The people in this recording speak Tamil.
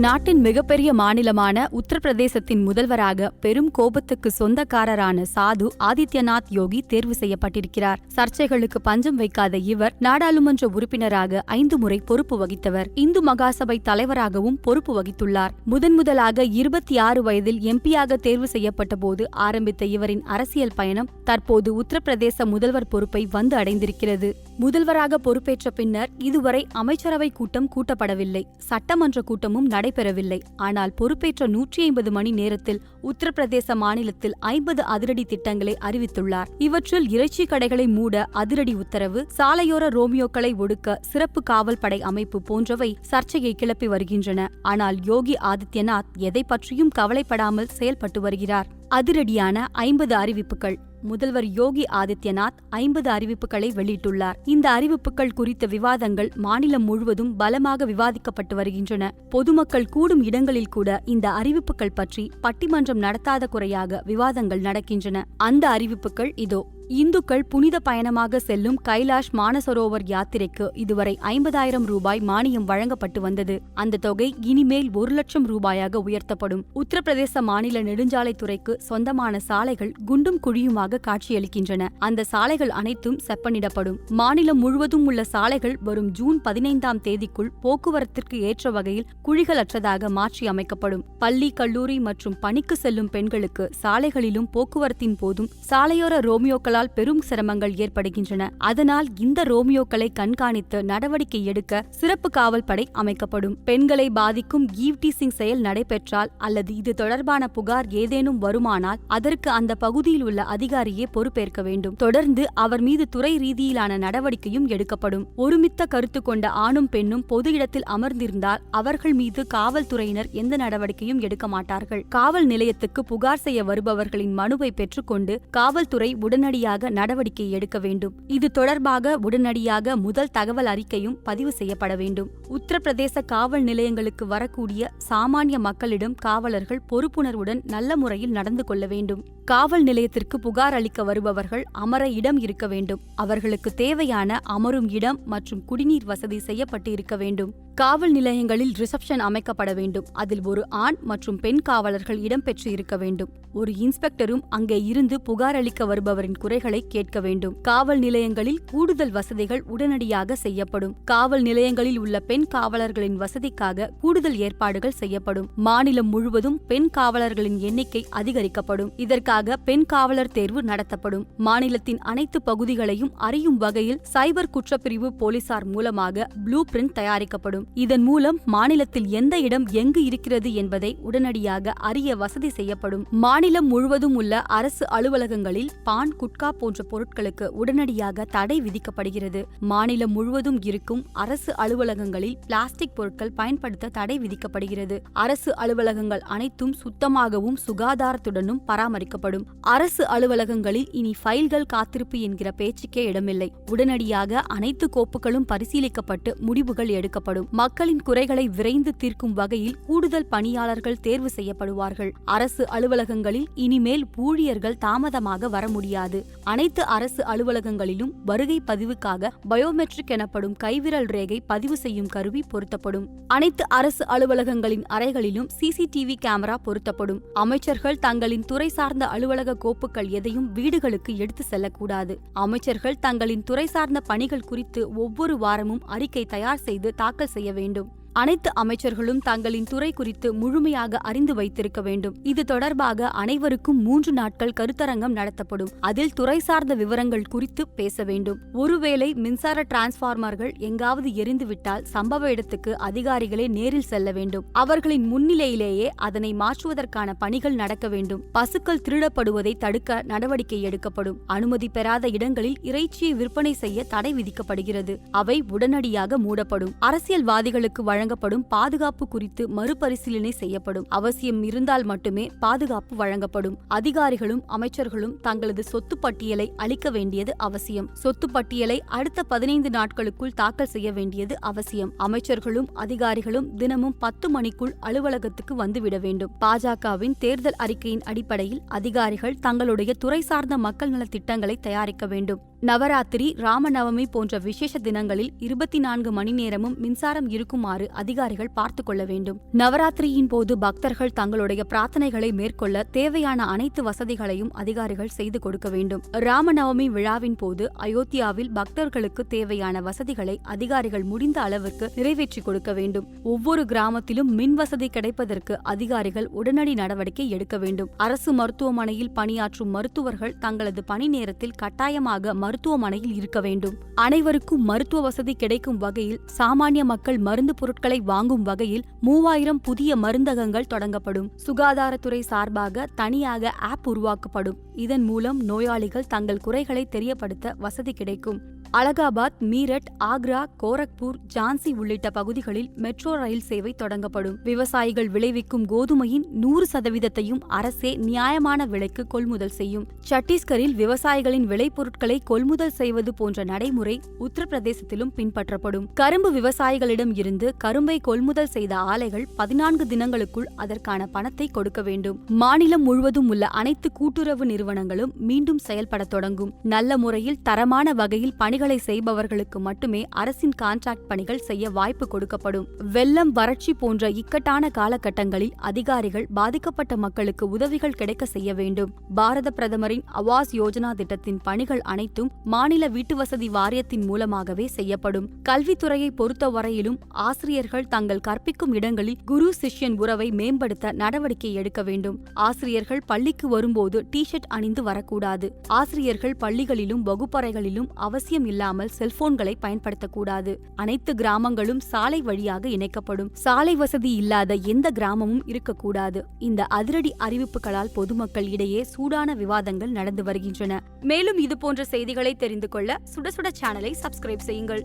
நாட்டின் மிகப்பெரிய மாநிலமான உத்தரப்பிரதேசத்தின் முதல்வராக பெரும் கோபத்துக்கு சொந்தக்காரரான சாது ஆதித்யநாத் யோகி தேர்வு செய்யப்பட்டிருக்கிறார். சர்ச்சைகளுக்கு பஞ்சம் வைக்காத இவர் நாடாளுமன்ற உறுப்பினராக ஐந்து முறை பொறுப்பு வகித்தவர். இந்து மகாசபை தலைவராகவும் பொறுப்பு வகித்துள்ளார். முதன் முதலாக இருபத்தி ஆறு வயதில் எம்பியாக தேர்வு செய்யப்பட்ட போது ஆரம்பித்த இவரின் அரசியல் பயணம் தற்போது உத்தரப்பிரதேச முதல்வர் பொறுப்பை வந்து அடைந்திருக்கிறது. முதல்வராக பொறுப்பேற்ற பின்னர் இதுவரை அமைச்சரவை கூட்டம் கூட்டப்படவில்லை. சட்டமன்ற கூட்டமும் நடைபெறவில்லை. ஆனால் பொறுப்பேற்ற நூற்றி ஐம்பது மணி நேரத்தில் உத்தரப்பிரதேச மாநிலத்தில் ஐம்பது அதிரடி திட்டங்களை அறிவித்துள்ளார். இவற்றில் இறைச்சி கடைகளை மூட அதிரடி உத்தரவு சாலையோர ரோமியோக்களை ஒடுக்க சிறப்பு காவல் படை அமைப்பு போன்றவை சர்ச்சையை கிளப்பி வருகின்றன. ஆனால் யோகி ஆதித்யநாத் எதை பற்றியும் கவலைப்படாமல் செயல்பட்டு வருகிறார். அதிரடியான ஐம்பது அறிவிப்புகள். முதல்வர் யோகி ஆதித்யநாத் ஐம்பது அறிவிப்புகளை வெளியிட்டுள்ளார். இந்த அறிவிப்புகள் குறித்த விவாதங்கள் மாநிலம் முழுவதும் பலமாக விவாதிக்கப்பட்டு வருகின்றன. பொதுமக்கள் கூடும் இடங்களில் கூட இந்த அறிவிப்புகள் பற்றி பட்டிமன்றம் நடத்தாத குறையாக விவாதங்கள் நடக்கின்றன. அந்த அறிவிப்புகள் இதோ. இந்துக்கள் புனித பயணமாக செல்லும் கைலாஷ் மானசரோவர் யாத்திரைக்கு இதுவரை ஐம்பதாயிரம் ரூபாய் மானியம் வழங்கப்பட்டு வந்தது. அந்த தொகை இனிமேல் ஒரு லட்சம் ரூபாயாக உயர்த்தப்படும். உத்தரப்பிரதேச மாநில நெடுஞ்சாலைத்துறைக்கு சொந்தமான சாலைகள் குண்டும் குழியுமாக காட்சியளிக்கின்றன. அந்த சாலைகள் அனைத்தும் செப்பனிடப்படும். மாநிலம் முழுவதும் உள்ள சாலைகள் வரும் ஜூன் பதினைந்தாம் தேதிக்குள் போக்குவரத்திற்கு ஏற்ற வகையில் குழிகளற்றதாக மாற்றி அமைக்கப்படும். பள்ளி கல்லூரி மற்றும் பணிக்கு செல்லும் பெண்களுக்கு சாலைகளிலும் போக்குவரத்தின் போதும் சாலையோர ரோமியோக்களால் இதனால் பெரும் சிரமங்கள் ஏற்படுகின்றன. அதனால் இந்த ரோமியோக்களை கண்காணித்து நடவடிக்கை எடுக்க சிறப்பு காவல் படை அமைக்கப்படும். பெண்களை பாதிக்கும் ஈவ் டீசிங் செயல் நடைபெற்றால் அல்லது இது தொடர்பான புகார் ஏதேனும் வருமானால் அதற்கு அந்த பகுதியில் உள்ள அதிகாரியே பொறுப்பேற்க வேண்டும். தொடர்ந்து அவர் மீது துறை ரீதியிலான நடவடிக்கையும் எடுக்கப்படும். ஒருமித்த கருத்து கொண்ட ஆணும் பெண்ணும் பொது இடத்தில் அமர்ந்திருந்தால் அவர்கள் மீது காவல்துறையினர் எந்த நடவடிக்கையும் எடுக்க மாட்டார்கள். காவல் நிலையத்துக்கு புகார் செய்ய வருபவர்களின் மனுவை பெற்றுக்கொண்டு காவல்துறை உடனடியாக உடனடியாக நடவடிக்கை எடுக்க வேண்டும். இது தொடர்பாக உடனடியாக முதல் தகவல் அறிக்கையும் பதிவு செய்யப்பட வேண்டும். உத்தரப்பிரதேச காவல் நிலையங்களுக்கு வரக்கூடிய சாமானிய மக்களிடம் காவலர்கள் பொறுப்புணர்வுடன் நல்ல முறையில் நடந்து கொள்ள வேண்டும். காவல் நிலையத்திற்கு புகார் அளிக்க வருபவர்கள் அமர இடம் இருக்க வேண்டும். அவர்களுக்கு தேவையான அமரும் இடம் மற்றும் குடிநீர் வசதி செய்யப்பட்டு இருக்க வேண்டும். காவல் நிலையங்களில் ரிசப்ஷன் அமைக்கப்பட வேண்டும். அதில் ஒரு ஆண் மற்றும் பெண் காவலர்கள் இடம்பெற்று இருக்க வேண்டும். ஒரு இன்ஸ்பெக்டரும் அங்கே இருந்து புகார் அளிக்க வருபவரின் குறைகளை கேட்க வேண்டும். காவல் நிலையங்களில் கூடுதல் வசதிகள் உடனடியாக செய்யப்படும். காவல் நிலையங்களில் உள்ள பெண் காவலர்களின் வசதிக்காக கூடுதல் ஏற்பாடுகள் செய்யப்படும். மாநிலம் முழுவதும் பெண் காவலர்களின் எண்ணிக்கை அதிகரிக்கப்படும். இதற்கு இதற்காக பெண் காவலர் தேர்வு நடத்தப்படும். மாநிலத்தின் அனைத்து பகுதிகளையும் அறியும் வகையில் சைபர் குற்றப்பிரிவு போலீசார் மூலமாக ப்ளூ பிரிண்ட் தயாரிக்கப்படும். இதன் மூலம் மாநிலத்தில் எந்த இடம் எங்கு இருக்கிறது என்பதை உடனடியாக அறிய வசதி செய்யப்படும். மாநிலம் முழுவதும் உள்ள அரசு அலுவலகங்களில் பான் குட்கா போன்ற பொருட்களுக்கு உடனடியாக தடை விதிக்கப்படுகிறது. மாநிலம் முழுவதும் இருக்கும் அரசு அலுவலகங்களில் பிளாஸ்டிக் பொருட்கள் பயன்படுத்த தடை விதிக்கப்படுகிறது. அரசு அலுவலகங்கள் அனைத்தும் சுத்தமாகவும் சுகாதாரத்துடனும் பராமரிக்கப்படும். அரசு அலுவலகங்களில் இனி ஃபைல்கள் காத்திருப்பு என்கிற பேச்சுக்கே இடமில்லை. உடனடியாக அனைத்து கோப்புகளும் பரிசீலிக்கப்பட்டு முடிவுகள் எடுக்கப்படும். மக்களின் குறைகளை விரைந்து தீர்க்கும் வகையில் கூடுதல் பணியாளர்கள் தேர்வு செய்யப்படுவார்கள். அரசு அலுவலகங்களில் இனிமேல் ஊழியர்கள் தாமதமாக வர முடியாது. அனைத்து அரசு அலுவலகங்களிலும் வருகை பதிவுக்காக பயோமெட்ரிக் எனப்படும் கைவிரல் ரேகை பதிவு செய்யும் கருவி பொருத்தப்படும். அனைத்து அரசு அலுவலகங்களின் அறைகளிலும் சிசிடிவி கேமரா பொருத்தப்படும். அமைச்சர்கள் தங்களின் துறை சார்ந்த அலுவலக கோப்புகள் எதையும் வீடுகளுக்கு எடுத்து செல்லக்கூடாது. அமைச்சர்கள் தங்களின் துறை சார்ந்த பணிகள் குறித்து ஒவ்வொரு வாரமும் அறிக்கை தயார் செய்து தாக்கல் செய்ய வேண்டும். அனைத்து அமைச்சர்களும் தங்களின் துறை குறித்து முழுமையாக அறிந்து வைத்திருக்க வேண்டும். இது தொடர்பாக அனைவருக்கும் மூன்று நாட்கள் கருத்தரங்கம் நடத்தப்படும். அதில் துறை சார்ந்த விவரங்கள் குறித்து பேச வேண்டும். ஒருவேளை மின்சார டிரான்ஸ்பார்மர்கள் எங்காவது எரிந்துவிட்டால் சம்பவ இடத்துக்கு அதிகாரிகளே நேரில் செல்ல வேண்டும். அவர்களின் முன்னிலையிலேயே அதனை மாற்றுவதற்கான பணிகள் நடக்க வேண்டும். பசுக்கள் திருடப்படுவதை தடுக்க நடவடிக்கை எடுக்கப்படும். அனுமதி பெறாத இடங்களில் இறைச்சியை விற்பனை செய்ய தடை விதிக்கப்படுகிறது. அவை உடனடியாக மூடப்படும். அரசியல்வாதிகளுக்கு வழங்கப்படும் பாதுகாப்பு குறித்து மறுபரிசீலனை செய்யப்படும். அவசியம் இருந்தால் மட்டுமே பாதுகாப்பு வழங்கப்படும். அதிகாரிகளும் அமைச்சர்களும் தங்களது சொத்து பட்டியலை அளிக்க வேண்டியது அவசியம். சொத்து பட்டியலை அடுத்த பதினைந்து நாட்களுக்குள் தாக்கல் செய்ய வேண்டியது அவசியம். அமைச்சர்களும் அதிகாரிகளும் தினமும் பத்து மணிக்குள் அலுவலகத்துக்கு வந்துவிட வேண்டும். பாஜகவின் தேர்தல் அறிக்கையின் அடிப்படையில் அதிகாரிகள் தங்களுடைய துறை சார்ந்த மக்கள் நல திட்டங்களை தயாரிக்க வேண்டும். நவராத்திரி ராமநவமி போன்ற விசேஷ தினங்களில் இருபத்தி நான்கு மணி நேரமும் மின்சாரம் இருக்குமாறு அதிகாரிகள் பார்த்துக் கொள்ள வேண்டும். நவராத்திரியின் போது பக்தர்கள் தங்களுடைய பிரார்த்தனைகளை மேற்கொள்ள தேவையான அனைத்து வசதிகளையும் அதிகாரிகள் செய்து கொடுக்க வேண்டும். ராமநவமி விழாவின் போது அயோத்தியாவில் பக்தர்களுக்கு தேவையான வசதிகளை அதிகாரிகள் முடிந்த அளவிற்கு நிறைவேற்றி கொடுக்க வேண்டும். ஒவ்வொரு கிராமத்திலும் மின் வசதி கிடைப்பதற்கு அதிகாரிகள் உடனடி நடவடிக்கை எடுக்க வேண்டும். அரசு மருத்துவமனையில் பணியாற்றும் மருத்துவர்கள் தங்களது பணி நேரத்தில் கட்டாயமாக மருத்துவமனையில் இருக்க வேண்டும். அனைவருக்கும் மருத்துவ வசதி கிடைக்கும் வகையில் சாமானிய மக்கள் மருந்து பொருட்களை வாங்கும் வகையில் மூவாயிரம் புதிய மருந்தகங்கள் தொடங்கப்படும். சுகாதாரத்துறை சார்பாக தனியாக ஆப் உருவாக்கப்படும். இதன் மூலம் நோயாளிகள் தங்கள் குறைகளை தெரியப்படுத்த வசதி கிடைக்கும். அலகாபாத் மீரட் ஆக்ரா கோரக்பூர் ஜான்சி உள்ளிட்ட பகுதிகளில் மெட்ரோ ரயில் சேவை தொடங்கப்படும். விவசாயிகள் விளைவிக்கும் கோதுமையின் நூறு சதவீதத்தையும் அரசே நியாயமான விலைக்கு கொள்முதல் செய்யும். சத்தீஸ்கரில் விவசாயிகளின் விளைபொருட்களை கொள்முதல் செய்வது போன்ற நடைமுறை உத்தரப்பிரதேசத்திலும் பின்பற்றப்படும். கரும்பு விவசாயிகளிடம் இருந்து கரும்பை கொள்முதல் செய்த ஆலைகள் பதினான்கு தினங்களுக்குள் அதற்கான பணத்தை கொடுக்க வேண்டும். மாநிலம் முழுவதும் உள்ள அனைத்து கூட்டுறவு நிறுவனங்களும் மீண்டும் செயல்பட தொடங்கும். நல்ல முறையில் தரமான வகையில் பணி பணிகளை செய்பவர்களுக்கு மட்டுமே அரசின் கான்ட்ராக்ட் பணிகள் செய்ய வாய்ப்பு கொடுக்கப்படும். வெள்ளம் வறட்சி போன்ற இக்கட்டான காலகட்டங்களில் அதிகாரிகள் பாதிக்கப்பட்ட மக்களுக்கு உதவிகள் கிடைக்க செய்ய வேண்டும். பாரத பிரதமரின் அவாஸ் யோஜனா திட்டத்தின் பணிகள் அனைத்தும் மாநில வீட்டுவசதி வாரியத்தின் மூலமாகவே செய்யப்படும். கல்வித்துறையை பொறுத்தவரையிலும் ஆசிரியர்கள் தங்கள் கற்பிக்கும் இடங்களில் குரு சிஷ்யன் உறவை மேம்படுத்த நடவடிக்கை எடுக்க வேண்டும். ஆசிரியர்கள் பள்ளிக்கு வரும்போது டி ஷர்ட் அணிந்து வரக்கூடாது. ஆசிரியர்கள் பள்ளிகளிலும் வகுப்பறைகளிலும் அவசியம் இல்லாமல் செல்போன்களை பயன்படுத்தக்கூடாது. அனைத்து கிராமங்களும் சாலை வழியாக இணைக்கப்படும். சாலை வசதி இல்லாத எந்த கிராமமும் இருக்கக்கூடாது. இந்த அதிரடி அறிவிப்புகளால் பொதுமக்கள் இடையே சூடான விவாதங்கள் நடந்து வருகின்றன. மேலும் இது போன்ற செய்திகளை தெரிந்து கொள்ள சுட சுட சேனலை சப்ஸ்கிரைப் செய்யுங்கள்.